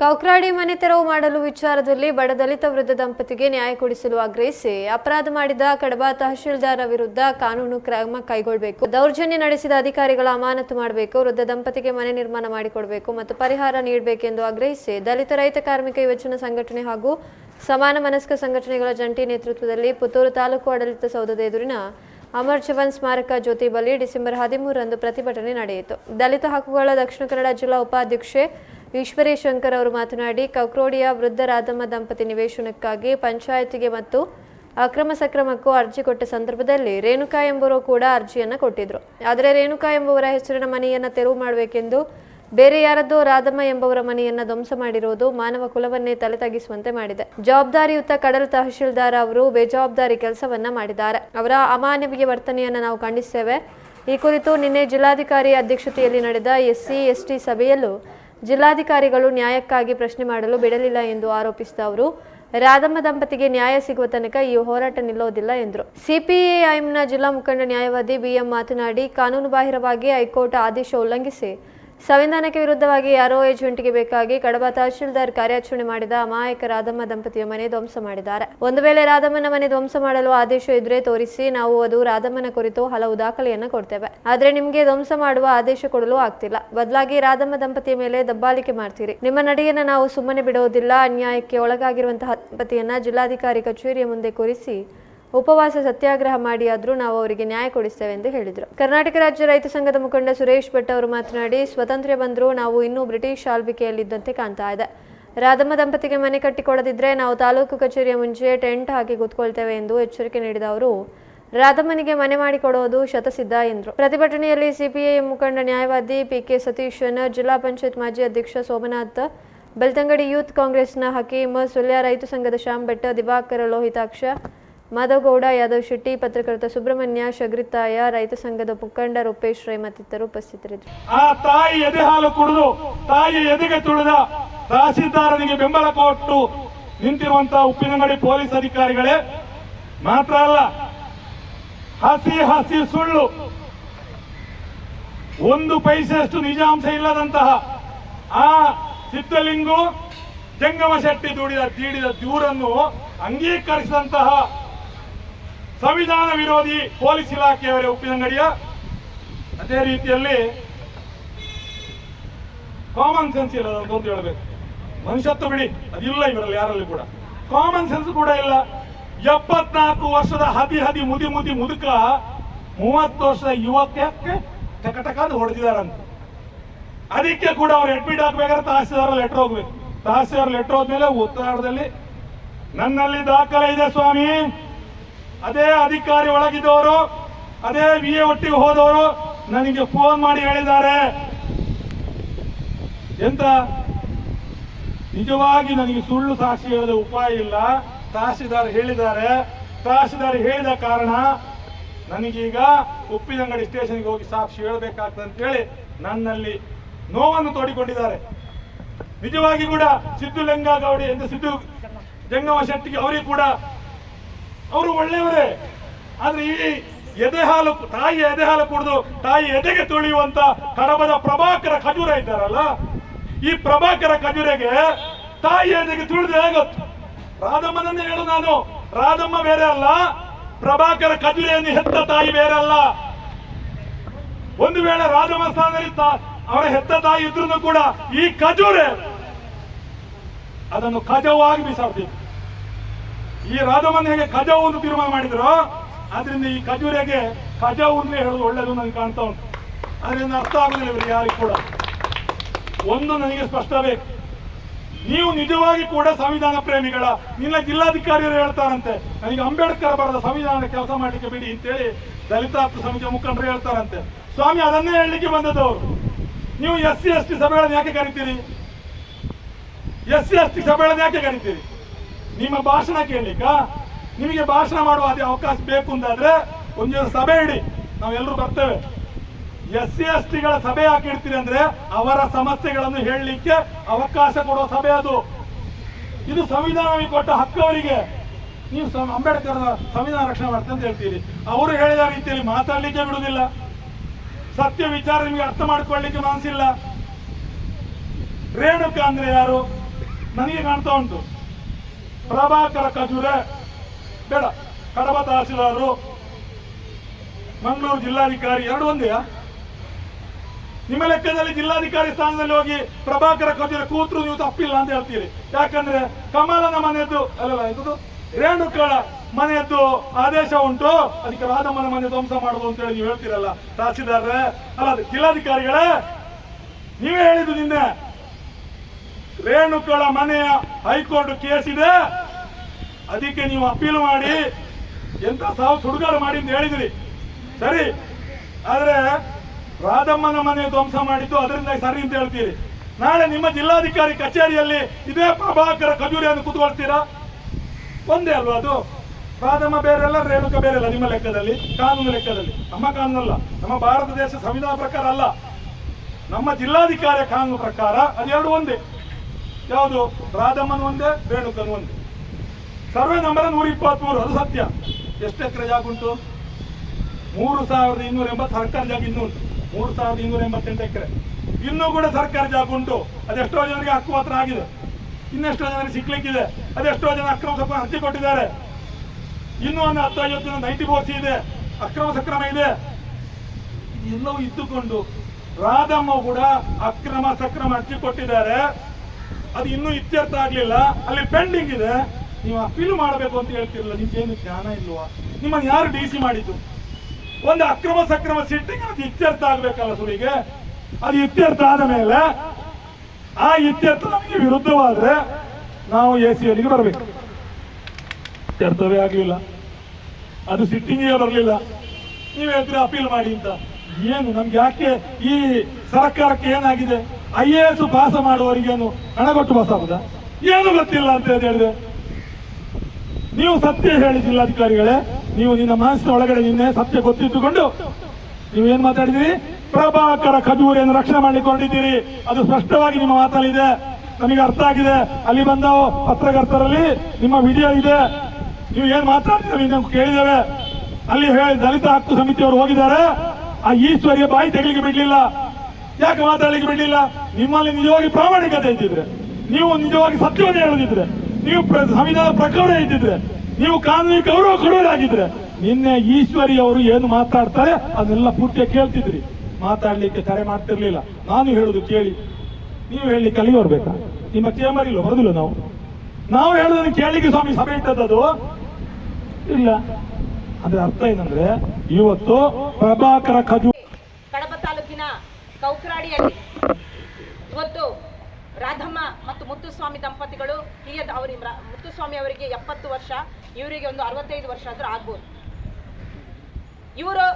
ಕೌಕ್ರಾಡಿ ಮನೆ ತೆರವು ಮಾಡಲು ವಿಚಾರದಲ್ಲಿ ಬಡ ದಲಿತ ವೃದ್ಧ ದಂಪತಿಗೆ ನ್ಯಾಯ ಕೊಡಿಸಲು ಆಗ್ರಹಿಸಿ ಅಪರಾಧ ಮಾಡಿದ ಕಡಬ ತಹಶೀಲ್ದಾರ ವಿರುದ್ಧ ಕಾನೂನು ಕ್ರಮ ಕೈಗೊಳ್ಳಬೇಕು ದೌರ್ಜನ್ಯ ನಡೆಸಿದ ಅಧಿಕಾರಿಗಳ ಅಮಾನತು ಮಾಡಬೇಕು. ವೃದ್ಧ ದಂಪತಿಗೆ ಮನೆ ನಿರ್ಮಾಣ ಮಾಡಿಕೊಡಬೇಕು ಮತ್ತು ಪರಿಹಾರ ನೀಡಬೇಕೆಂದು ಆಗ್ರಹಿಸಿ ದಲಿತ ರೈತ ಕಾರ್ಮಿಕ ಯುವಜನ ಸಂಘಟನೆ ಹಾಗೂ ಸಮಾನ ಮನಸ್ಕ ಸಂಘಟನೆಗಳ ಜಂಟಿ ನೇತೃತ್ವದಲ್ಲಿ ಪುತ್ತೂರು ತಾಲೂಕು ಆಡಳಿತ ಸೌಧದ ಎದುರಿನ ಅಮರ್ ಜವನ್ ಸ್ಮಾರಕ ಜ್ಯೋತಿ ಬಳಿ ಡಿಸೆಂಬರ್ ಹದಿಮೂರರಂದು ಪ್ರತಿಭಟನೆ ನಡೆಯಿತು. ದಲಿತ ಹಕ್ಕುಗಳ ದಕ್ಷಿಣ ಕನ್ನಡ ಜಿಲ್ಲಾ ಉಪಾಧ್ಯಕ್ಷೆ ಈಶ್ವರಿ ಶಂಕರ್ ಅವರು ಮಾತನಾಡಿ, ಕಕ್ರೋಡಿಯ ವೃದ್ಧ ರಾಧಮ್ಮ ದಂಪತಿ ನಿವೇಶನಕ್ಕಾಗಿ ಪಂಚಾಯತಿಗೆ ಮತ್ತು ಅಕ್ರಮ ಸಕ್ರಮಕ್ಕೂ ಅರ್ಜಿ ಕೊಟ್ಟ ಸಂದರ್ಭದಲ್ಲಿ ರೇಣುಕಾ ಎಂಬುವರು ಕೂಡ ಅರ್ಜಿಯನ್ನು ಕೊಟ್ಟಿದ್ರು. ಆದರೆ ರೇಣುಕಾ ಎಂಬುವರ ಹೆಸರಿನ ಮನೆಯನ್ನು ತೆರವು ಮಾಡಬೇಕೆಂದು ಬೇರೆ ಯಾರದ್ದೋ ರಾಧಮ್ಮ ಎಂಬವರ ಮನೆಯನ್ನ ಧ್ವಂಸ ಮಾಡಿರುವುದು ಮಾನವ ಕುಲವನ್ನೇ ತಲೆ ತಗ್ಗಿಸುವಂತೆ ಮಾಡಿದೆ. ಜವಾಬ್ದಾರಿಯುತ ಕಡಲ ತಹಶೀಲ್ದಾರ್ ಅವರು ಬೇಜವಾಬ್ದಾರಿ ಕೆಲಸವನ್ನ ಮಾಡಿದ್ದಾರೆ. ಅವರ ಅಮಾನವೀಯ ವರ್ತನೆಯನ್ನು ನಾವು ಖಂಡಿಸ್ತೇವೆ. ಈ ಕುರಿತು ನಿನ್ನೆ ಜಿಲ್ಲಾಧಿಕಾರಿ ಅಧ್ಯಕ್ಷತೆಯಲ್ಲಿ ನಡೆದ ಎಸ್ಸಿ, ಎಸ್ಟಿ ಸಭೆಯಲ್ಲೂ ಜಿಲ್ಲಾಧಿಕಾರಿಗಳು ನ್ಯಾಯಕ್ಕಾಗಿ ಪ್ರಶ್ನೆ ಮಾಡಲು ಬಿಡಲಿಲ್ಲ ಎಂದು ಆರೋಪಿಸಿದ ಅವರು, ರಾಧಮ್ಮ ದಂಪತಿಗೆ ನ್ಯಾಯ ಸಿಗುವ ತನಕ ಈ ಹೋರಾಟ ನಿಲ್ಲೋದಿಲ್ಲ ಎಂದರು. ಸಿಪಿಐಎಂನ ಜಿಲ್ಲಾ ಮುಖಂಡ ನ್ಯಾಯವಾದಿ ಬಿಎಂ ಮಾತನಾಡಿ ಕಾನೂನುಬಾಹಿರವಾಗಿ ಹೈಕೋರ್ಟ್ ಆದೇಶ ಉಲ್ಲಂಘಿಸಿ ಸಂವಿಧಾನಕ್ಕೆ ವಿರುದ್ಧವಾಗಿ ಯಾರೋ ಏಜೆಂಟ್ಗೆ ಬೇಕಾಗಿ ಕಡಬ ತಹಶೀಲ್ದಾರ್ ಕಾರ್ಯಾಚರಣೆ ಮಾಡಿದ ಅಮಾಯಕ ರಾಧಮ್ಮ ದಂಪತಿಯ ಮನೆ ಧ್ವಂಸ ಮಾಡಿದ್ದಾರೆ. ಒಂದು ವೇಳೆ ರಾಧಮ್ಮನ ಮನೆ ಧ್ವಂಸ ಮಾಡಲು ಆದೇಶ ಇದ್ರೆ ತೋರಿಸಿ ನಾವು ಅದು ರಾಧಮ್ಮನ ಕುರಿತು ಹಲವು ದಾಖಲೆಯನ್ನು ಕೊಡ್ತೇವೆ. ಆದ್ರೆ ನಿಮಗೆ ಧ್ವಂಸ ಮಾಡುವ ಆದೇಶ ಕೊಡಲು ಆಗ್ತಿಲ್ಲ. ಬದಲಾಗಿ ರಾಧಮ್ಮ ದಂಪತಿಯ ಮೇಲೆ ದಬ್ಬಾಳಿಕೆ ಮಾಡ್ತೀರಿ. ನಿಮ್ಮ ನಡೆಯನ್ನ ನಾವು ಸುಮ್ಮನೆ ಬಿಡೋದಿಲ್ಲ. ಅನ್ಯಾಯಕ್ಕೆ ಒಳಗಾಗಿರುವಂತಹ ದಂಪತಿಯನ್ನ ಜಿಲ್ಲಾಧಿಕಾರಿ ಕಚೇರಿಯ ಮುಂದೆ ಕೂರಿಸಿ ಉಪವಾಸ ಸತ್ಯಾಗ್ರಹ ಮಾಡಿ ಆದರೂ ನಾವು ಅವರಿಗೆ ನ್ಯಾಯ ಕೊಡಿಸ್ತೇವೆ ಎಂದು ಹೇಳಿದರು. ಕರ್ನಾಟಕ ರಾಜ್ಯ ರೈತ ಸಂಘದ ಮುಖಂಡ ಸುರೇಶ್ ಭಟ್ ಅವರು ಮಾತನಾಡಿ, ಸ್ವತಂತ್ರ ಬಂದರೂ ನಾವು ಇನ್ನೂ ಬ್ರಿಟಿಷ್ ಆಳ್ವಿಕೆಯಲ್ಲಿದ್ದಂತೆ ಕಾಣ್ತಾ ಇದೆ. ರಾಧಮ್ಮ ದಂಪತಿಗೆ ಮನೆ ಕಟ್ಟಿಕೊಡದಿದ್ರೆ ನಾವು ತಾಲೂಕು ಕಚೇರಿಯ ಮುಂಚೆ ಟೆಂಟ್ ಹಾಕಿ ಕೂತ್ಕೊಳ್ತೇವೆ ಎಂದು ಎಚ್ಚರಿಕೆ ನೀಡಿದ ಅವರು. ರಾಧಮ್ಮನಿಗೆ ಮನೆ ಮಾಡಿಕೊಡೋದು ಶತಸಿದ್ಧ ಎಂದರು. ಪ್ರತಿಭಟನೆಯಲ್ಲಿ ಸಿಪಿಐ ಮುಖಂಡ ನ್ಯಾಯವಾದಿ ಪಿಕೆ ಸತೀಶನ್ ಜಿಲ್ಲಾ ಪಂಚಾಯತ್ ಮಾಜಿ ಅಧ್ಯಕ್ಷ ಸೋಮನಾಥ್, ಬೆಳ್ತಂಗಡಿ ಯೂತ್ ಕಾಂಗ್ರೆಸ್ನ ಹಕೀಮ್ ಸುಳ್ಯ ರೈತ ಸಂಘದ ಶ್ಯಾಮ್ ಭಟ್, ದಿವಾಕರ ಲೋಹಿತಾಕ್ಷ ಮಾಧವಗೌಡ, ಯಾದವ್ ಶೆಟ್ಟಿ, ಪತ್ರಕರ್ತ ಸುಬ್ರಹ್ಮಣ್ಯ ಶಗ್ರಿತಾಯ ರೈತ ಸಂಘದ ಮುಖಂಡ ರೂಪೇಶ್ ರೈ ಮತ್ತಿತರರು ಉಪಸ್ಥಿತರಿದ್ದರು. ಆ ತಾಯಿ ಎದೆ ಹಾಲು ಕುಡಿದು, ತಾಯಿ ಎದೆಗೆ ತುಳಿದ ತಹಸೀಲ್ದಾರನಿಗೆ ಬೆಂಬಲ ಕೊಟ್ಟು ನಿಂತಿರುವಂತಹ ಉಪ್ಪಿನಂಗಡಿ ಪೊಲೀಸ್ ಅಧಿಕಾರಿಗಳೇ, ಮಾತ್ರ ಅಲ್ಲ, ಹಸಿ ಹಸಿ ಸುಳ್ಳು, ಒಂದು ಪೈಸೆಯಷ್ಟು ನಿಜಾಂಶ ಇಲ್ಲದಂತಹ ಆ ಸಿದ್ಧಲಿಂಗು ಜಂಗಮ ಶೆಟ್ಟಿ ದುಡಿದ ತೀಡಿದ ದೂರನ್ನು ಅಂಗೀಕರಿಸಿದಂತಹ ಸಂವಿಧಾನ ವಿರೋಧಿ ಪೊಲೀಸ್ ಇಲಾಖೆಯವರೇ ಉಪ್ಪಿನಂಗಡಿಯ ಅದೇ ರೀತಿಯಲ್ಲಿ ಕಾಮನ್ ಸೆನ್ಸ್ ಇಲ್ಲ ಅಂತ ಹೇಳಬೇಕು. ಮನುಷ್ಯತ್ವ ಬಿಡಿ, ಅದಿಲ್ಲ ಇವರಲ್ಲಿ ಯಾರಲ್ಲಿ ಕೂಡ. ಕಾಮನ್ ಸೆನ್ಸ್ ಕೂಡ ಇಲ್ಲ. ಎಪ್ಪತ್ನಾಲ್ಕು ವರ್ಷದ ಹದಿ ಹದಿ ಮುದಿ ಮುದಿ ಮುದುಕ ಮೂವತ್ತು ವರ್ಷದ ಯುವಕಕ್ಕೆ ಟಕಟಕ ಹೊಡೆದಿದ್ದಾರಂತ. ಅದಕ್ಕೆ ಕೂಡ ಅವ್ರು ಅಡ್ಮಿಟ್ ಹಾಕ್ಬೇಕಾದ್ರೆ ತಹಸೀಲ್ದಾರ ಲೆಟರ್ ಹೋಗ್ಬೇಕು. ತಹಸೀಲ್ದಾರ್ ಲೆಟರ್ ಹೋದ್ಮೇಲೆ ಉತ್ತರಾರ್ಧದಲ್ಲಿ ನನ್ನಲ್ಲಿ ದಾಖಲೆ ಇದೆ ಸ್ವಾಮಿ. ಅದೇ ಅಧಿಕಾರಿ ಒಳಗಿದ್ದವರು, ಅದೇ ವಿ ಎ ಒಟ್ಟಿಗೆ ಹೋದವರು ನನಗೆ ಫೋನ್ ಮಾಡಿ ಹೇಳಿದ್ದಾರೆ. ಎಂತ? ನಿಜವಾಗಿ ನನಗೆ ಸುಳ್ಳು ಸಾಕ್ಷಿ ಹೇಳದ ಉಪಾಯ ಇಲ್ಲ. ತಹಸೀಲ್ದಾರ್ ಹೇಳಿದ್ದಾರೆ. ತಹಸೀಲ್ದಾರ್ ಹೇಳಿದ ಕಾರಣ ನನಗೀಗ ಉಪ್ಪಿನಂಗಡಿ ಸ್ಟೇಷನ್ಗೆ ಹೋಗಿ ಸಾಕ್ಷಿ ಹೇಳಬೇಕಾಗ್ತದೆ ಅಂತೇಳಿ ನನ್ನಲ್ಲಿ ನೋವನ್ನು ತೋಡಿಕೊಂಡಿದ್ದಾರೆ. ನಿಜವಾಗಿ ಕೂಡ ಸಿದ್ದು ಗೌಡಿ ಎಂದು ಸಿದ್ದು ಜಂಗಮ ಶೆಟ್ಟಿಗೆ ಅವರಿಗೆ ಕೂಡ ಅವರು ಒಳ್ಳೆಯವರೇ. ಆದ್ರೆ ಈ ಎದೆ ಹಾಲು ತಾಯಿ ಎದೆ ಹಾಲು ಕುಡಿದು ತಾಯಿ ಎದೆಗೆ ತುಳಿಯುವಂತ ಕಡಬದ ಪ್ರಭಾಕರ ಖಜೂರ ಇದ್ದಾರಲ್ಲ, ಈ ಪ್ರಭಾಕರ ಖಜೂರೆಗೆ ತಾಯಿ ಎದೆಗೆ ತುಳಿದು ಹೇಗೊತ್ತು? ರಾಧಮ್ಮನನ್ನೇ ಹೇಳು ನಾನು. ರಾಧಮ್ಮ ಬೇರೆ ಅಲ್ಲ, ಪ್ರಭಾಕರ ಖಜೂರೆಯನ್ನು ಹೆತ್ತ ತಾಯಿ ಬೇರೆ ಅಲ್ಲ. ಒಂದು ವೇಳೆ ರಾಧಮ್ಮ ಸ್ಥಾನದಲ್ಲಿ ಅವರ ಹೆತ್ತ ತಾಯಿ ಇದ್ರು ಕೂಡ ಈ ಖಜೂರೆ. ಅದನ್ನು ಖಜವಾಗಿ ಬಿಸಾಡ್ತೀವಿ. ಈ ರಾಧವನ್ನ ಹೇಗೆ ಕಜ ಒಂದು ತೀರ್ಮಾನ ಮಾಡಿದ್ರು, ಆದ್ರಿಂದ ಈ ಕಜೂರಿಗೆ ಕಜ ಅಂತ ಹೇಳೋದು ಒಳ್ಳೇದು ನನಗೆ ಕಾಣ್ತಾ ಉಂಟು. ಅದರಿಂದ ಅರ್ಥ ಆಗುದಿಲ್ಲ ಇವರು ಯಾರಿಗೂ ಕೂಡ. ಒಂದು ನನಗೆ ಸ್ಪಷ್ಟ ಬೇಕು. ನೀವು ನಿಜವಾಗಿ ಕೂಡ ಸಂವಿಧಾನ ಪ್ರೇಮಿಗಳ, ನಿನ್ನ ಜಿಲ್ಲಾಧಿಕಾರಿಯರು ಹೇಳ್ತಾರಂತೆ, ನನಗೆ ಅಂಬೇಡ್ಕರ್ ಬರದ ಸಂವಿಧಾನ ಕೆಲಸ ಮಾಡಲಿಕ್ಕೆ ಬಿಡಿ ಅಂತೇಳಿ ದಲಿತಾತ್ಮ ಸಮಿತಿಯ ಮುಖಂಡರು ಹೇಳ್ತಾರಂತೆ. ಸ್ವಾಮಿ, ಅದನ್ನೇ ಹೇಳಲಿಕ್ಕೆ ಬಂದದ್ದು ಅವರು. ನೀವು ಎಸ್ ಸಿ, ಎಸ್ ಟಿ ಯಾಕೆ ಕರಿತೀರಿ? ಎಸ್ ಸಿ, ಎಸ್ ಟಿ ಯಾಕೆ ಕರಿತೀರಿ? ನಿಮ್ಮ ಭಾಷಣ ಕೇಳಲಿಕ್ಕ? ನಿಮಗೆ ಭಾಷಣ ಮಾಡುವ ಅದೇ ಅವಕಾಶ ಬೇಕು ಅಂತಾದ್ರೆ ಒಂದು ಸಭೆ ಇಡಿ. ನಾವೆಲ್ಲರೂ ಬರ್ತೇವೆ. ಎಸ್ ಸಿ ಎಸ್ ಟಿಗಳ ಸಭೆ ಯಾಕೆ ಇಡ್ತೀರಿ ಅಂದ್ರೆ ಅವರ ಸಮಸ್ಯೆಗಳನ್ನು ಹೇಳಲಿಕ್ಕೆ ಅವಕಾಶ ಕೊಡುವ ಸಭೆ ಅದು. ಇದು ಸಂವಿಧಾನ ಕೊಟ್ಟ ಹಕ್ಕವರಿಗೆ. ನೀವು ಅಂಬೇಡ್ಕರ್ ಸಂವಿಧಾನ ರಕ್ಷಣೆ ಮಾಡ್ತೀನಿ ಅಂತ ಹೇಳ್ತೀರಿ. ಅವರು ಹೇಳಿದ ರೀತಿಯಲ್ಲಿ ಮಾತಾಡಲಿಕ್ಕೆ ಬಿಡುವುದಿಲ್ಲ. ಸತ್ಯ ವಿಚಾರ ನಿಮಗೆ ಅರ್ಥ ಮಾಡ್ಕೊಳ್ಳಿಕ್ಕೆ ಮನಸ್ಸಿಲ್ಲ. ರೇಣುಕ ಅಂದ್ರೆ ಯಾರು? ನನಗೆ ಕಾಣ್ತಾ ಉಂಟು. ಪ್ರಭಾಕರ ಖಜೂರೆ ಬೇಡ, ಕಡಬ ತಹಸೀಲ್ದಾರರು, ಮಂಗಳೂರು ಜಿಲ್ಲಾಧಿಕಾರಿ, ಎರಡು ಒಂದೆಯಾ ನಿಮ್ಮ ಲೆಕ್ಕದಲ್ಲಿ ಜಿಲ್ಲಾಧಿಕಾರಿ ಸ್ಥಾನದಲ್ಲಿ ಹೋಗಿ ಪ್ರಭಾಕರ ಖಜೂರೆ ಕೂತ್ರು ನೀವು ತಪ್ಪಿಲ್ಲ ಅಂತ ಹೇಳ್ತೀರಿ. ಯಾಕಂದ್ರೆ ಕಮಲನ ಮನೆಯದ್ದು, ಅಲ್ಲಲ್ಲ ಇದು ರೇಣುಕಳ ಮನೆಯದ್ದು ಆದೇಶ ಉಂಟು. ಅದಕ್ಕೆ ರಾಧಮ್ಮನ ಮನೆ ಧ್ವಂಸ ಮಾಡುದು ಅಂತ ಹೇಳಿ ನೀವು ಹೇಳ್ತೀರಲ್ಲ. ತಹಸೀಲ್ದಾರ್ರೆ ಅಲ್ಲ, ಜಿಲ್ಲಾಧಿಕಾರಿಗಳೇ, ನೀವೇ ಹೇಳಿದ್ದು ನಿನ್ನೆ. ರೇಣುಕಳ ಮನೆಯ ಹೈಕೋರ್ಟ್ ಕೇಸ್ ಇದೆ. ಅದಕ್ಕೆ ನೀವು ಅಪೀಲ್ ಮಾಡಿ. ಎಂತ ಸಾವು ಸುಡುಗಾಡು ಮಾಡಿ ಅಂತ ಹೇಳಿದ್ರಿ. ಸರಿ. ಆದ್ರೆ ರಾಧಮ್ಮನ ಮನೆ ಧ್ವಂಸ ಮಾಡಿದ್ದು ಅದರಿಂದ ಸರಿ ಅಂತ ಹೇಳ್ತೀರಿ. ನಾಳೆ ನಿಮ್ಮ ಜಿಲ್ಲಾಧಿಕಾರಿ ಕಚೇರಿಯಲ್ಲಿ ಇದೇ ಪ್ರಭಾಕರ ಖಜೂರಿಯನ್ನು ಕೂತ್ಕೊಳ್ತೀರಾ? ಒಂದೇ ಅಲ್ವಾ ಅದು? ರಾಧಮ್ಮ ಬೇರೆಲ್ಲ ರೇಣುಕ ಬೇರೆಲ್ಲ ನಿಮ್ಮ ಲೆಕ್ಕದಲ್ಲಿ? ಕಾನೂನು ಲೆಕ್ಕದಲ್ಲಿ. ನಮ್ಮ ಕಾನೂನಲ್ಲ ನಮ್ಮ ಭಾರತ ದೇಶ ಸಂವಿಧಾನ ಪ್ರಕಾರ ಅಲ್ಲ. ನಮ್ಮ ಜಿಲ್ಲಾಧಿಕಾರಿಯ ಕಾನೂನು ಪ್ರಕಾರ ಅದೆರಡು ಒಂದೇ. ಯಾವುದು? ರಾಧಮ್ಮನ ಒಂದೇ, ರೇಣುಕನ್ ಒಂದೇ. ಸರ್ವೆ ನಂಬರ್ ನೂರ ಇಪ್ಪತ್ಮೂರು, ಅದು ಸತ್ಯ. ಎಷ್ಟು ಎಕರೆ ಜಾಗ ಉಂಟು? ಮೂರು ಸಾವಿರದ ಇನ್ನೂರ ಎಂಬತ್ತು ಸರ್ಕಾರಿ ಜಾಗ ಇನ್ನೂ ಉಂಟು. ಮೂರು ಸಾವಿರದ ಇನ್ನೂರ ಎಂಬತ್ತೆಂಟು ಎಕರೆ. ಇನ್ನೂ ಕೂಡ ಸರ್ಕಾರಿ ಜಾಗ ಉಂಟು. ಅದೆಷ್ಟೋ ಜನರಿಗೆ ಹಕ್ಕು ಮಾತ್ರ ಆಗಿದೆ. ಇನ್ನೆಷ್ಟೋ ಜನರಿಗೆ ಸಿಕ್ಲಿಕ್ಕಿದೆ. ಅದೆಷ್ಟೋ ಜನ ಅಕ್ರಮ ಸ್ವಲ್ಪ ಅರ್ಜಿ ಕೊಟ್ಟಿದ್ದಾರೆ. ಇನ್ನೂ ಒಂದು ಹತ್ತು ಐವತ್ತು ಜನ ನೈಂಟಿ ಬೋರ್ಸಿ ಇದೆ. ಅಕ್ರಮ ಸಕ್ರಮ ಇದೆ. ಎಲ್ಲವೂ ಇದ್ದುಕೊಂಡು ರಾಧಮ್ಮ ಕೂಡ ಅಕ್ರಮ ಸಕ್ರಮ ಹಂಚಿಕೊಟ್ಟಿದ್ದಾರೆ ಅದು ಇನ್ನೂ ಇತ್ಯರ್ಥ ಆಗ್ಲಿಲ್ಲ. ಅಲ್ಲಿ ಪೆಂಡಿಂಗ್ ಇದೆ. ನೀವು ಅಪೀಲ್ ಮಾಡಬೇಕು ಅಂತ ಹೇಳ್ತಿರಲ್ಲ, ನಿಮ್ಗೇನು ಜ್ಞಾನ ಇಲ್ವಾ? ನಿಮ್ಮನ್ನು ಯಾರು ಡಿ ಸಿ ಮಾಡಿದ್ದು? ಒಂದು ಅಕ್ರಮ ಸಕ್ರಮ ಸಿಟ್ಟಿಂಗ್ ಅದು ಇತ್ಯರ್ಥ ಆಗ್ಬೇಕಲ್ಲ ಸುಳಿಗೆ ಅದು ಇತ್ಯರ್ಥ ಆದ ಮೇಲೆ, ಆ ಇತ್ಯರ್ಥ ನಮಗೆ ವಿರುದ್ಧವಾದ್ರೆ ನಾವು ಎ ಸಿ ಎಲ್ಲಿಗೆ ಬರಬೇಕು. ಇತ್ಯರ್ಥವೇ ಆಗಲಿಲ್ಲ. ಅದು ಸಿಟ್ಟಿಂಗೇ ಬರಲಿಲ್ಲ. ನೀವು ಹೇಳ್ತೀರಿ, ಅಪೀಲ್ ಮಾಡಿ ಅಂತ. ಏನು, ನಮ್ಗೆ ಯಾಕೆ ಈ ಸರ್ಕಾರಕ್ಕೆ ಏನಾಗಿದೆ? ಐ ಎ ಎಸ್ ಪಾಸ ಮಾಡುವವರಿಗೇನು ಹಣ ಕೊಟ್ಟು ಪಾಸ್ ಆಗುದಾ? ಏನು ಗೊತ್ತಿಲ್ಲ ಅಂತ ಹೇಳಿದ್ರೆ ನೀವು ಸತ್ಯ ಹೇಳಿ ಜಿಲ್ಲಾಧಿಕಾರಿಗಳೇ, ನೀವು ನಿನ್ನ ಮನಸ್ಸಿನ ಒಳಗಡೆ ನಿನ್ನೆ ಸತ್ಯ ಗೊತ್ತಿಟ್ಟುಕೊಂಡು ನೀವು ಏನ್ ಮಾತಾಡಿದಿರಿ? ಪ್ರಭಾಕರ ಖಜೂರಿಯನ್ನು ರಕ್ಷಣೆ ಮಾಡ್ಲಿಕ್ಕೆ ಹೊರಟಿದ್ದೀರಿ ಅದು ಸ್ಪಷ್ಟವಾಗಿ ನಿಮ್ಮ ಮಾತಲ್ಲಿದೆ. ನಮಗೆ ಅರ್ಥ ಆಗಿದೆ. ಅಲ್ಲಿ ಬಂದ ಪತ್ರಕರ್ತರಲ್ಲಿ, ನಿಮ್ಮ ವಿಡಿಯೋ ಇದೆ. ನೀವು ಏನ್ ಮಾತಾಡ್ತೀರಿ ನಾವು ಕೇಳಿದ್ದೇವೆ. ಅಲ್ಲಿ ಹೇಳಿ ದಲಿತ ಹಕ್ಕು ಸಮಿತಿಯವರು ಹೋಗಿದ್ದಾರೆ. ಆ ಈಶ್ವರಿಯ ಬಾಯಿ ತೆಗಲಿಕ್ಕೆ ಬಿಡ್ಲಿಲ್ಲ. ಯಾಕೆ ಮಾತಾಡಲಿಕ್ಕೆ ಬಿಡಲಿಲ್ಲ? ನಿಮ್ಮಲ್ಲಿ ನಿಜವಾಗಿ ಪ್ರಾಮಾಣಿಕತೆ ಇದ್ದಿದ್ರೆ. ನೀವು ನಿಜವಾಗಿ ಸತ್ಯವನ್ನು ಹೇಳದಿದ್ರೆ. ನೀವು ಸಂವಿಧಾನ ಪ್ರಕರಣ ಇದ್ದಿದ್ರೆ. ನೀವು ಕಾನೂನಿಗೆ ಗೌರವ ಕೊಡೋರಾಗಿದ್ರೆ ನಿನ್ನೆ ಈಶ್ವರಿ ಅವರು ಏನು ಮಾತಾಡ್ತಾರೆ, ಅದನ್ನೆಲ್ಲ ಪೂರ್ತಿ ಕೇಳ್ತಿದ್ರಿ. ಮಾತಾಡ್ಲಿಕ್ಕೆ ಕರೆ ಮಾಡ್ತಿರ್ಲಿಲ್ಲ. ನಾನು ಹೇಳುದು ಕೇಳಿ. ನೀವು ಹೇಳಿ ಕಲಿ ಬರ್ಬೇಕಾ ನಿಮ್ಮ ಚೇಂಬರ್ ಇಲ್ಲ ಬರೋದಿಲ್ಲ ನಾವು. ನಾವು ಹೇಳೋದನ್ನು ಕೇಳಲಿಕ್ಕೆ ಸ್ವಾಮಿ ಸಭೆ ಇಟ್ಟದ್ದು ಇಲ್ಲ. ಅದ್ರ ಅರ್ಥ ಏನಂದ್ರೆ, ಇವತ್ತು ಪ್ರಭಾಕರ ತಾಲೂಕಿನ ಕೌಕರಾಡಿಯಲ್ಲಿ. ಇವತ್ತು ರಾಧಮ್ಮ ಮತ್ತು ಮುತ್ತುಸ್ವಾಮಿ ದಂಪತಿಗಳು ಹಿರಿಯ ಅವರಿ ಮುತ್ತುಸ್ವಾಮಿ ಅವರಿಗೆ ಎಪ್ಪತ್ತು ವರ್ಷ, ಇವರಿಗೆ ಒಂದು ಅರವತ್ತೈದು ವರ್ಷ ಆದರೂ ಆಗ್ಬೋದು. ಇವರು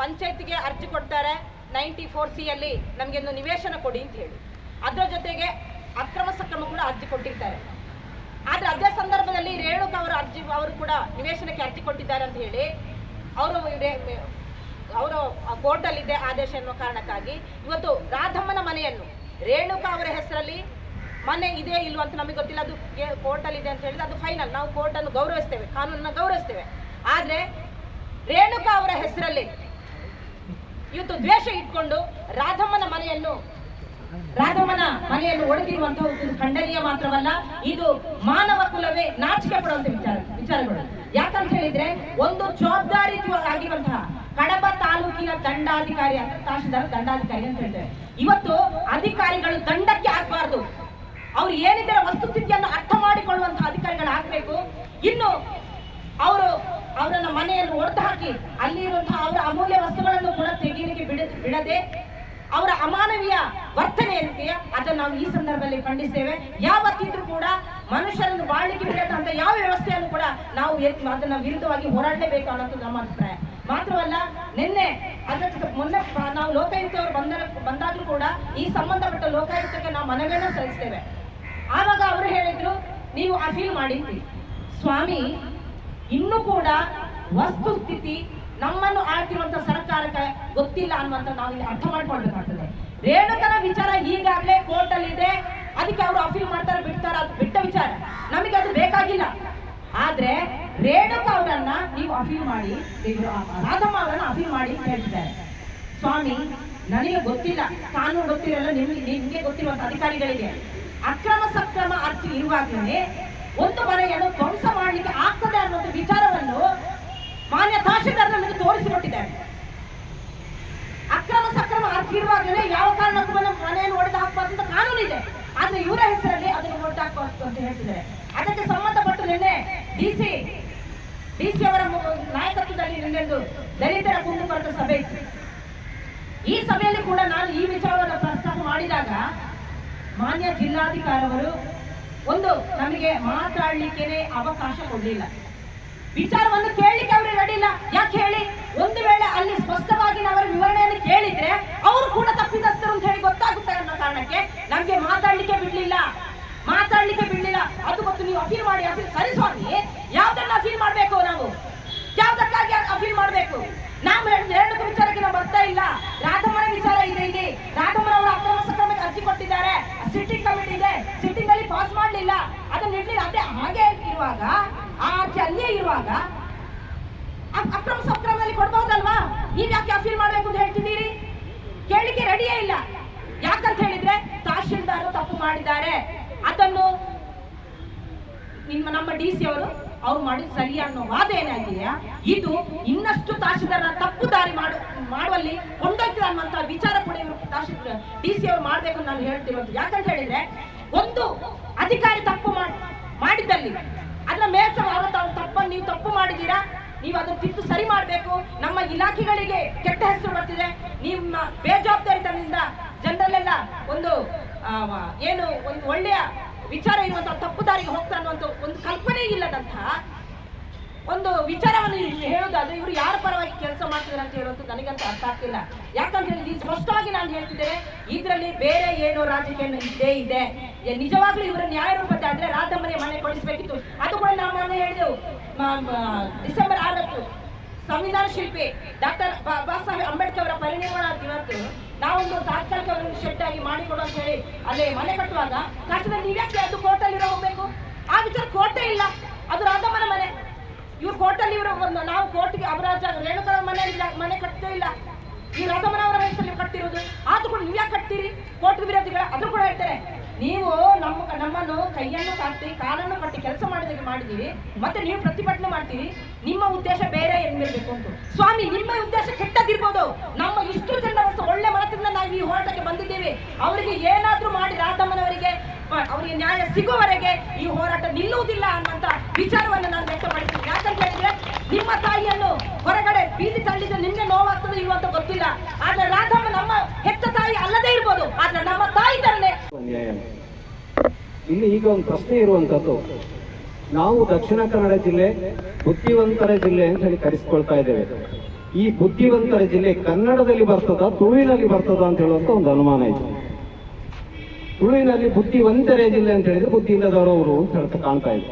ಪಂಚಾಯತ್ಗೆ ಅರ್ಜಿ ಕೊಡ್ತಾರೆ ನೈಂಟಿ ಫೋರ್ ಸಿ ಅಲ್ಲಿ ನಮಗೆ ಒಂದು ನಿವೇಶನ ಕೊಡಿ ಅಂತ ಹೇಳಿ. ಅದರ ಜೊತೆಗೆ ಅಕ್ರಮ ಸಕ್ರಮ ಕೂಡ ಅರ್ಜಿ ಕೊಟ್ಟಿರ್ತಾರೆ. ಆದರೆ ಅದೇ ಸಂದರ್ಭದಲ್ಲಿ ರೇಣುಕ ಅವರ ಅರ್ಜಿ, ಅವರು ಕೂಡ ನಿವೇಶನಕ್ಕೆ ಅರ್ಜಿ ಕೊಟ್ಟಿದ್ದಾರೆ ಅಂತ ಹೇಳಿ, ಅವರು ಅವರು ಕೋರ್ಟಲ್ಲಿದ್ದೆ ಆದೇಶ ಎನ್ನುವ ಕಾರಣಕ್ಕಾಗಿ ಇವತ್ತು ರಾಧಮ್ಮನ ಮನೆಯನ್ನು ರೇಣುಕಾ ಅವರ ಹೆಸರಲ್ಲಿ ಮನೆ ಇದೆ ಇಲ್ವ ಅಂತ ನಮಗೆ ಗೊತ್ತಿಲ್ಲ. ಅದು ಕೋರ್ಟಲ್ಲಿ ಇದೆ ಅಂತ ಹೇಳಿದ್ರೆ ಅದು ಫೈನಲ್ ನಾವು ಕೋರ್ಟನ್ನು ಗೌರವಿಸ್ತೇವೆ, ಕಾನೂನನ್ನು ಗೌರವಿಸ್ತೇವೆ. ಆದ್ರೆ ರೇಣುಕಾ ಅವರ ಹೆಸರಲ್ಲಿ ಇವತ್ತು ದ್ವೇಷ ಇಟ್ಕೊಂಡು ರಾಧಮ್ಮನ ಮನೆಯನ್ನು ರಾಧಮ್ಮನ ಮನೆಯನ್ನು ಒಡೆದಿರುವಂತಹ ಒಂದು ಖಂಡನೀಯ ಮಾತ್ರವಲ್ಲ, ಇದು ಮಾನವ ಕುಲವೇ ನಾಚಿಕೆ ಪಡುವಂತ ವಿಚಾರ ವಿಚಾರಗಳು. ಯಾಕಂತ ಹೇಳಿದ್ರೆ ಒಂದು ಜವಾಬ್ದಾರಿ ಆಗಿರುವಂತಹ ಕಡಬ ತಾಲೂಕಿನ ದಂಡಾಧಿಕಾರಿ ಅಂತ ತಹಶೀಲ್ದಾರ್ ದಂಡಾಧಿಕಾರಿ ಅಂತ ಹೇಳ್ತೇವೆ ಇವತ್ತು ಅಧಿಕಾರಿಗಳು ದಂಡಕ್ಕೆ ಆಗ್ಬಾರ್ದು ಅವ್ರು ಏನಿದ್ದಾರೆ ವಸ್ತುಸ್ಥಿತಿಯನ್ನು ಅರ್ಥ ಮಾಡಿಕೊಳ್ಳುವಂತಹ ಅಧಿಕಾರಿಗಳು ಆಗ್ಬೇಕು ಇನ್ನು ಅವರು ಅವರನ್ನ ಮನೆಯನ್ನು ಒಡೆದು ಹಾಕಿ, ಅಲ್ಲಿರುವಂತಹ ಅವರ ಅಮೂಲ್ಯ ವಸ್ತುಗಳನ್ನು ಕೂಡ ತೆಗೀಲಿಕ್ಕೆ ಬಿಡ, ಬಿಡದೆ ಅವರ ಅಮಾನವೀಯ ವರ್ತನೆ ಏನಿದೆಯಾ ಅದನ್ನು ನಾವು ಈ ಸಂದರ್ಭದಲ್ಲಿ ಖಂಡಿಸ್ತೇವೆ. ಯಾವತ್ತಿದ್ರೂ ಕೂಡ ಮನುಷ್ಯರನ್ನು ಬಾಳ್ಲಿಕ್ಕೆ ಬಿಡದಂತ ಯಾವ ವ್ಯವಸ್ಥೆಯನ್ನು ಕೂಡ ನಾವು ಅದನ್ನ ವಿರುದ್ಧವಾಗಿ ಹೋರಾಡಲೇಬೇಕು ಅನ್ನೋದು ನಮ್ಮ ಅಭಿಪ್ರಾಯ ಮಾತ್ರವಲ್ಲ ನಿನ್ನೆ ಅದರ ಜೊತೆ ಮೊನ್ನೆ ಪ- ನಾವು ಲೋಕಾಯುಕ್ತವರು ಬಂದ ಬಂದಾಗ್ಲೂ ಕೂಡ ಈ ಸಂಬಂಧಪಟ್ಟ ಲೋಕಾಯುಕ್ತಕ್ಕೆ ನಾವು ಮನವಿಯನ್ನು ಸಲ್ಲಿಸ್ತೇವೆ. ಆವಾಗ ಅವರು ಹೇಳಿದ್ರು, ನೀವು ಅಫೀಲ್ ಮಾಡಿದ್ರಿ ಸ್ವಾಮಿ, ಇನ್ನೂ ಕೂಡ ವಸ್ತುಸ್ಥಿತಿ ನಮ್ಮನ್ನು ಆಳ್ತಿರುವಂತ ಸರ್ಕಾರಕ್ಕೆ ಗೊತ್ತಿಲ್ಲ ಅನ್ನುವಂತ ನಾವು ಇಲ್ಲಿ ಅರ್ಥ ಮಾಡ್ಕೊಳ್ಬೇಕಾಗ್ತದೆ. ರೇಣುಕನ ವಿಚಾರ ಈಗಾಗಲೇ ಕೋರ್ಟ್ ಅಲ್ಲಿ ಇದೆ ಅದಕ್ಕೆ ಅವರು ಅಫೀಲ್ ಮಾಡ್ತಾರೆ, ಬಿಡ್ತಾರೆ ಅದು ಬಿಟ್ಟ ವಿಚಾರ. ನಮಗೆ ಅದು ಬೇಕಾಗಿಲ್ಲ. ಆದ್ರೆ ರೇಣುಕ ಅವರನ್ನ ನೀವು ಅಫೀಲ್ ಮಾಡಿ ರಾಧಮ್ಮ ಅವರನ್ನ ಅಫೀಲ್ ಮಾಡಿ ಹೇಳ್ತಾರೆ ಸ್ವಾಮಿ ನನಗೆ ಗೊತ್ತಿಲ್ಲ, ಕಾನೂನು ಗೊತ್ತಿರಲ್ಲ, ನಿಮ್ಗೆ ನಿಮ್ಗೆ ಗೊತ್ತಿರುವಂತ ಅಧಿಕಾರಿಗಳಿಗೆ. ಅಕ್ರಮ ಸಕ್ರಮ ಅರ್ಥ ಇರುವಾಗಲೇ ಒಂದು ಮನೆಯನ್ನು ಧ್ವಂಸ ಮಾಡಲಿಕ್ಕೆ ಆಗ್ತದೆ ಅನ್ನೋದು ವಿಚಾರವನ್ನು ಮಾನ್ಯ ತಹಶೀಲ್ದಾರ್ ನಮಗೆ ತೋರಿಸಿಕೊಟ್ಟಿದ್ದಾರೆ. ಅಕ್ರಮ ಸಕ್ರಮ ಅರ್ಥ ಇರುವಾಗಲೇ ಯಾವ ಕಾರಣಕ್ಕೂ ಮನೆ ಮನೆಯನ್ನು ಒಡೆದು ಹಾಕಬಾರ್ದು ಅಂತ ಕಾನೂನು ಇದೆ. ಆದ್ರೆ ಇವರ ಹೆಸರಲ್ಲಿ ಅದನ್ನು ಒಡೆದು ಹಾಕಬಾರ್ದು ಅಂತ ಹೇಳ್ತಿದ್ದಾರೆ. ಅದಕ್ಕೆ ಸಂಬಂಧಪಟ್ಟು ನಿನ್ನೆ ಡಿ ಸಿ ಡಿ ಸಿ ಅವರ ನಾಯಕತ್ವದಲ್ಲಿ ನಿನ್ನೆಂದು ದಲಿತರ ಕುಂದುಕೊರತೆ ಸಭೆ ಇತ್ತು. ಸಭೆಯಲ್ಲಿ ಕೂಡ ನಾನು ಈ ವಿಚಾರವನ್ನು ಪ್ರಸ್ತಾಪ ಮಾಡಿದಾಗ ಮಾನ್ಯ ಜಿಲ್ಲಾಧಿಕಾರವರು ಒಂದು, ನಮಗೆ ಮಾತಾಡ್ಲಿಕ್ಕೆ ಅವಕಾಶ ಕೊಡಲಿಲ್ಲ. ವಿಚಾರವನ್ನು ಕೇಳಲಿಕ್ಕೆ ಅವರು ರೆಡಿ ಇಲ್ಲ. ಯಾಕೆ ಹೇಳಿ? ಒಂದು ವೇಳೆ ಅಲ್ಲಿ ಸ್ಪಷ್ಟವಾಗಿ ಅವರ ವಿವರಣೆಯನ್ನು ಕೇಳಿದ್ರೆ ಅವರು ಕೂಡ ತಪ್ಪಿತಸ್ಥರು ಅಂತ ಹೇಳಿ ಗೊತ್ತಾಗುತ್ತೆ ಅನ್ನೋ ಕಾರಣಕ್ಕೆ ನಮಗೆ ಮಾತಾಡ್ಲಿಕ್ಕೆ ಬಿಡ್ಲಿಲ್ಲ. ಮಾತಾಡ್ಲಿಕ್ಕೆ ಬಿಡ್ಲಿಲ್ಲ ಅದು ಗೊತ್ತು ನೀವು ಅಪೀಲ್ ಮಾಡಿ ಅಪೀಲ್ ಸರಿ ಸ್ವಾಮಿ ಯಾವ್ದನ್ನ ಅಪೀಲ್ ಮಾಡ್ಬೇಕು ನಾವು ಯಾವ್ದಕ್ಕಾಗಿ ಅಪೀಲ್ ಮಾಡ್ಬೇಕು ನಾವು ಹೇಳಿದ ಎರಡು ವಿಚಾರಕ್ಕೆ ನಾವು ಬರ್ತಾ ಇಲ್ಲ ರಾಧಮ್ಮನ ವಿಚಾರ ಇದೆ ಇಲ್ಲಿ ರಾಧಮ್ಮನ ಅವರು ಅಕ್ರಮ ಸಕ್ರಮಕ್ಕೆ ಅರ್ಜಿ ಕೊಟ್ಟಿದ್ದಾರೆ ಸಿಟ್ಟಿಂಗ್ ಕಮಿಟಿ ಇದೆ ಸಿಟ್ಟಿಂಗ್ ಅಲ್ಲಿ ಪಾಸ್ ಮಾಡ್ಲಿಲ್ಲ ಅದನ್ನ ಇಡ್ಲಿಲ್ಲ ಅದೇ ಹಾಗೆ ಇರುವಾಗ, ಆ ಅಲ್ಲೇ ಇರುವಾಗ ಅಕ್ರಮ ಸಕ್ರಮದಲ್ಲಿ ಕೊಡ್ಬಹುದಲ್ವಾ ನೀವ್ ಯಾಕೆ ಅಫೀಲ್ ಮಾಡ್ಬೇಕು ಅಂತ ಹೇಳ್ತಿದ್ದೀರಿ? ಕೇಳಿಕೆ ರೆಡಿಯೇ ಇಲ್ಲ. ಯಾಕಂತ ಹೇಳಿದ್ರೆ, ತಹಶೀಲ್ದಾರ್ ತಪ್ಪು ಮಾಡಿದ್ದಾರೆ. ಅದನ್ನು ನಿಮ್ಮ, ನಮ್ಮ ಡಿ ಸಿ ಅವರು, ಅವ್ರು ಮಾಡಿದ ಸರಿ ಅನ್ನೋ ವಾದ ಏನಾಗಿದೆಯಾ? ಇದು ಇನ್ನಷ್ಟು ತಹಶೀಲ್ದಾರ್ ತಪ್ಪು ದಾರಿ ಮಾಡು, ಮಾಡುವಲ್ಲಿ ಕೊಂಡೊಯ್ತಿದೆ ಅನ್ನುವಂತ ವಿಚಾರ ಕೂಡ ಇವರು ತಹಶೀಲ್ ಡಿ ಸಿ ಅವರು ಮಾಡ್ಬೇಕು ನಾನು ಹೇಳ್ತಿರೋದು. ಯಾಕಂತ ಹೇಳಿದ್ರೆ, ಒಂದು ಅಧಿಕಾರಿ ತಪ್ಪು ಮಾಡ್- ಮಾಡಿದ್ದಲ್ಲಿ ಅದರ ಮೇಲ್ಸಲು ಅವರು ತಾವು ತಪ್ಪನ್ನು ನೀವು ತಪ್ಪು ಮಾಡಿದ್ದೀರಾ ನೀವು ಅದನ್ನು ತಿದ್ದು ಸರಿ ಮಾಡಬೇಕು. ನಮ್ಮ ಇಲಾಖೆಗಳಿಗೆ ಕೆಟ್ಟ ಹೆಸರು ಬರ್ತಿದೆ. ನಿಮ್ಮ ಬೇಜವಾಬ್ದಾರಿತನದಿಂದ ಜನರಲ್ಲೆಲ್ಲ ಒಂದು ಏನು, ಒಂದು ಒಳ್ಳೆಯ ವಿಚಾರ ಇರುವಂತಹ ತಪ್ಪು ದಾರಿಗೆ ಹೋಗ್ತಾ ಅನ್ನುವಂಥ ಒಂದು ಕಲ್ಪನೆ ಇಲ್ಲದಂತಹ ಒಂದು ವಿಚಾರವನ್ನು ಇಲ್ಲಿ ಹೇಳೋದಾದ್ರೆ ಇವರು ಯಾರ ಪರವಾಗಿ ಕೆಲಸ ಮಾಡ್ತಿದ್ದಾರೆ ಅಂತ ಹೇಳುವಂತದ್ದು ನನಗಂತ ಅರ್ಥ ಆಗ್ತಿಲ್ಲ. ಯಾಕಂತ ಹೇಳಿದ್ರೆ ಸ್ಪಷ್ಟವಾಗಿ ನಾನು ಹೇಳ್ತಿದ್ದೇನೆ, ಇದರಲ್ಲಿ ಬೇರೆ ಏನೋ ರಾಜಕೀಯ ಇದ್ದೇ ಇದೆ. ನಿಜವಾಗ್ಲೂ ಇವರ ನ್ಯಾಯ ರೂಪತೆ ಆದ್ರೆ ರಾಧಮ್ಮನೆ ಮನೆ ಕೊಡಿಸ್ಬೇಕಿತ್ತು. ಅದು ಕೂಡ ನಾವು ಮೊನ್ನೆ ಹೇಳಿದೆವು ಡಿಸೆಂಬರ್ ಆರತ್ತು ಸಂವಿಧಾನ ಶಿಲ್ಪಿ ಡಾಕ್ಟರ್ ಬಾಬಾ ಸಾಹೇಬ್ ಅಂಬೇಡ್ಕರ್ ಅವರ ಪರಿಣಾಮ ಇವತ್ತು ನಾವೊಂದು ತಾತ್ಕಾಲಿಕ ಶೆಡ್ ಆಗಿ ಮಾಡಿಕೊಡು ಅಂತ ಹೇಳಿ ಅಲ್ಲಿ ಮನೆ ಕಟ್ಟುವಾಗ ಕಷ್ಟದಲ್ಲಿ ನೀವ್ಯಾಕೆ ಅದು ಕೋರ್ಟಲ್ಲಿರೋ ಹೋಗ್ಬೇಕು? ಆ ವಿಚಾರ ಕೋರ್ಟೇ ಇಲ್ಲ. ಅದು ರಾಧಮ್ಮನ ಮನೆ. ಇವ್ರು ಕೋರ್ಟಲ್ಲಿ ಇವರು ನಾವು ಕೋರ್ಟ್ಗೆ ಅಪರಾಜ ರೇಣುಕರ ಮನೆ ಮನೆ ಕಟ್ಟದೇ ಇಲ್ಲ. ಈ ರಾಘಮನವರ ಹೆಸರು ನೀವು ಕಟ್ಟಿರೋದು. ಆದ್ರೂ ಕೂಡ ನೀವು ಯಾಕೆ ಕಟ್ತೀರಿ? ಕೋರ್ಟ್ ವಿರೋಧಿಗಳ ಅದ್ರು ಕೂಡ ಹೇಳ್ತಾರೆ. ನೀವು ನಮ್ಮ ನಮ್ಮನ್ನು ಕೈಯನ್ನು ಕಟ್ಟಿ ಕಾಲನ್ನು ಕಟ್ಟಿ ಕೆಲಸ ಮಾಡಿದಾಗ ಮಾಡಿದೀವಿ ಮತ್ತೆ ನೀವು ಪ್ರತಿಭಟನೆ ಮಾಡ್ತೀವಿ ನಿಮ್ಮ ಉದ್ದೇಶ ಬೇರೆ ಹೆಂಗಿರ್ಬೇಕು ಅಂತ. ಸ್ವಾಮಿ, ನಿಮ್ಮ ಉದ್ದೇಶ ಕೆಟ್ಟದಿರ್ಬೋದು ನಮ್ಮ ಇಷ್ಟು ಜನ ವರ್ಷ ಒಳ್ಳೆ ಮನಸ್ಸಿಂದ ನಾವು ಈ ಹೋರಾಟಕ್ಕೆ ಬಂದಿದ್ದೀವಿ. ಅವರಿಗೆ ಏನಾದ್ರೂ ಮಾಡಿ ರಾಧಮ್ಮನವರಿಗೆ ಅವರಿಗೆ ನ್ಯಾಯ ಸಿಗುವವರೆಗೆ ಈ ಹೋರಾಟ ನಿಲ್ಲುವುದಿಲ್ಲ ಅನ್ನುವಂತ ವಿಚಾರವನ್ನು ನಾನು ವ್ಯಕ್ತಪಡಿಸ್ತೀನಿ. ನಿಮ್ಮ ತಾಯಿಯನ್ನು ಹೊರಗಡೆ ಬೀದಿ ತಳ್ಳಿದ್ರೆ ನಿಮ್ಗೆ ನೋವಾಗ್ತದೆ, ಇಲ್ವೋ ಅಂತ ಗೊತ್ತಿಲ್ಲ. ಆದ್ರೆ ರಾಧಮ್ಮ ನಮ್ಮ ಹೆತ್ತ ತಾಯಿ ಅಲ್ಲದೇ ಇರ್ಬೋದು. ಆದ್ರೆ ನಮ್ಮ ತಾಯಿ ತರನೇ ಇಲ್ಲಿ ಈಗ ಒಂದು ಪ್ರಶ್ನೆ ಇರುವಂತದ್ದು. ನಾವು ದಕ್ಷಿಣ ಕನ್ನಡ ಜಿಲ್ಲೆ ಬುದ್ಧಿವಂತರ ಜಿಲ್ಲೆ ಅಂತ ಹೇಳಿ ಕರೆಸ್ಕೊಳ್ತಾ ಇದ್ದೇವೆ. ಈ ಬುದ್ಧಿವಂತರ ಜಿಲ್ಲೆ ಕನ್ನಡದಲ್ಲಿ ಬರ್ತದ, ತುಳುವಿನಲ್ಲಿ ಬರ್ತದ ಅಂತ ಹೇಳುವಂತ ಒಂದು ಅನುಮಾನ ಇದೆ. ತುಳುವಿನಲ್ಲಿ ಬುದ್ಧಿವಂತರೇ ಜಿಲ್ಲೆ ಅಂತ ಹೇಳಿದ್ರೆ ಬುದ್ಧಿ ಇಲ್ಲದವರು ಅಂತ ಹೇಳ್ತಾ ಕಾಣ್ತಾ ಇದೆ.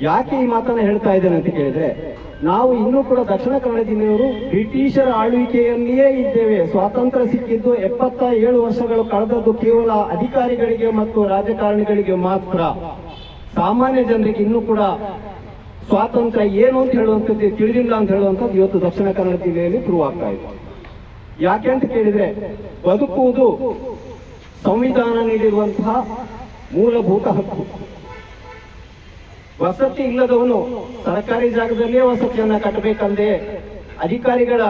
ಯಾಕೆ ಈ ಮಾತನ್ನ ಹೇಳ್ತಾ ಇದ್ದೇನೆ ಅಂತ ಕೇಳಿದ್ರೆ, ನಾವು ಇನ್ನೂ ಕೂಡ ದಕ್ಷಿಣ ಕನ್ನಡ ಜಿಲ್ಲೆಯವರು ಬ್ರಿಟಿಷರ ಆಳ್ವಿಕೆಯಲ್ಲಿಯೇ ಇದ್ದೇವೆ. ಸ್ವಾತಂತ್ರ್ಯ ಸಿಕ್ಕಿದ್ದು ಎಪ್ಪತ್ತ ಏಳು ವರ್ಷಗಳು ಕಳೆದದ್ದು ಕೇವಲ ಅಧಿಕಾರಿಗಳಿಗೆ ಮತ್ತು ರಾಜಕಾರಣಿಗಳಿಗೆ ಮಾತ್ರ. ಸಾಮಾನ್ಯ ಜನರಿಗೆ ಇನ್ನೂ ಕೂಡ ಸ್ವಾತಂತ್ರ್ಯ ಏನು ಅಂತ ಹೇಳುವಂಥದ್ದು ತಿಳಿದಿಲ್ಲ ಅಂತ ಹೇಳುವಂಥದ್ದು ಇವತ್ತು ದಕ್ಷಿಣ ಕನ್ನಡ ಜಿಲ್ಲೆಯಲ್ಲಿ ಪ್ರೂವ್ ಆಗ್ತಾ ಇದೆ. ಯಾಕೆ ಅಂತ ಕೇಳಿದ್ರೆ, ಬದುಕುವುದು ಸಂವಿಧಾನ ನೀಡಿರುವಂತಹ ಮೂಲಭೂತ ಹಕ್ಕು. ವಸತಿ ಇಲ್ಲದವನು ಸರ್ಕಾರಿ ಜಾಗದಲ್ಲಿಯೇ ವಸತಿಯನ್ನ ಕಟ್ಟಬೇಕಂದ್ರೆ ಅಧಿಕಾರಿಗಳ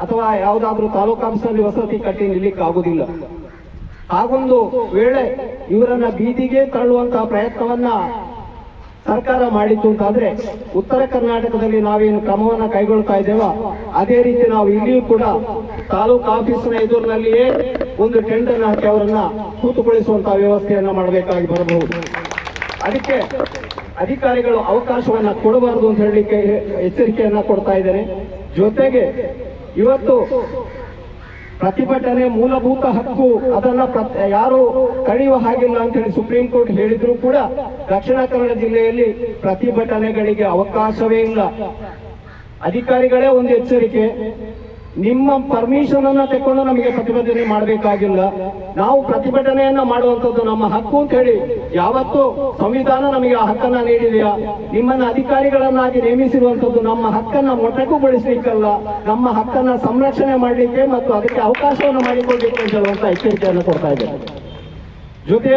ಅಥವಾ ಯಾವುದಾದ್ರೂ ತಾಲೂಕು ಆಫೀಸಲ್ಲಿ ವಸತಿ ಕಟ್ಟಿ ನಿಲ್ಲಿಕ್ಕೆ ಆಗುದಿಲ್ಲ ಹಾಗೊಂದು ವೇಳೆ ಇವರನ್ನ ಬೀದಿಗೆ ತಳ್ಳುವಂತಹ ಪ್ರಯತ್ನವನ್ನ ಸರ್ಕಾರ ಮಾಡಿತ್ತು ಅಂತಾದ್ರೆ ಉತ್ತರ ಕರ್ನಾಟಕದಲ್ಲಿ ನಾವೇನು ಕ್ರಮವನ್ನ ಕೈಗೊಳ್ತಾ ಇದ್ದೇವ ಅದೇ ರೀತಿ ನಾವು ಇಲ್ಲಿಯೂ ಕೂಡ ತಾಲೂಕು ಆಫೀಸ್ನ ಎದುರಿನಲ್ಲಿಯೇ ಒಂದು ಅನ್ನು ಹಾಕಿ ಅವರನ್ನ ಕೂತುಗೊಳಿಸುವಂತಹ ವ್ಯವಸ್ಥೆಯನ್ನ ಮಾಡಬೇಕಾಗಿ ಬರಬಹುದು. ಅದಕ್ಕೆ ಅಧಿಕಾರಿಗಳು ಅವಕಾಶವನ್ನ ಕೊಡಬಾರದು ಅಂತ ಹೇಳಲಿಕ್ಕೆ ಎಚ್ಚರಿಕೆಯನ್ನ ಕೊಡ್ತಾ ಇದ್ದೇನೆ. ಜೊತೆಗೆ ಇವತ್ತು ಪ್ರತಿಭಟನೆ ಮೂಲಭೂತ ಹಕ್ಕು ಅದನ್ನ ಯಾರು ಕಳೆಯುವ ಹಾಗಿಲ್ಲ ಅಂತ ಹೇಳಿ ಸುಪ್ರೀಂ ಕೋರ್ಟ್ ಹೇಳಿದ್ರು ಕೂಡ ದಕ್ಷಿಣ ಕನ್ನಡ ಜಿಲ್ಲೆಯಲ್ಲಿ ಪ್ರತಿಭಟನೆಗಳಿಗೆ ಅವಕಾಶವೇ ಇಲ್ಲ. ಅಧಿಕಾರಿಗಳೇ ಒಂದು ಎಚ್ಚರಿಕೆ. ನಿಮ್ಮ ಪರ್ಮಿಷನ್ ಅನ್ನ ತಕೊಂಡು ನಮಗೆ ಪ್ರತಿಭಟನೆ ಮಾಡಬೇಕಾಗಿಲ್ಲ. ನಾವು ಪ್ರತಿಭಟನೆಯನ್ನ ಮಾಡುವಂತದ್ದು ನಮ್ಮ ಹಕ್ಕು ಅಂತ ಹೇಳಿ ಯಾವತ್ತು ಸಂವಿಧಾನ ನಮಗೆ ಆ ಹಕ್ಕನ್ನ ನೀಡಿದೆಯಾ? ನಿಮ್ಮನ್ನ ಅಧಿಕಾರಿಗಳನ್ನಾಗಿ ನೇಮಿಸಿರುವಂತದ್ದು ನಮ್ಮ ಹಕ್ಕನ್ನ ಮೊಟಕುಗೊಳಿಸಲಿಕ್ಕಲ್ಲ. ನಮ್ಮ ಹಕ್ಕನ್ನ ಸಂರಕ್ಷಣೆ ಮಾಡಲಿಕ್ಕೆ ಮತ್ತು ಅದಕ್ಕೆ ಅವಕಾಶವನ್ನು ಮಾಡಿಕೊಡ್ಲಿಕ್ಕೆ ಅಂತ ಹೇಳುವಂತ ಎಚ್ಚರಿಕೆಯನ್ನು ಕೊಡ್ತಾ ಇದ್ದೇನೆ. ಜೊತೆ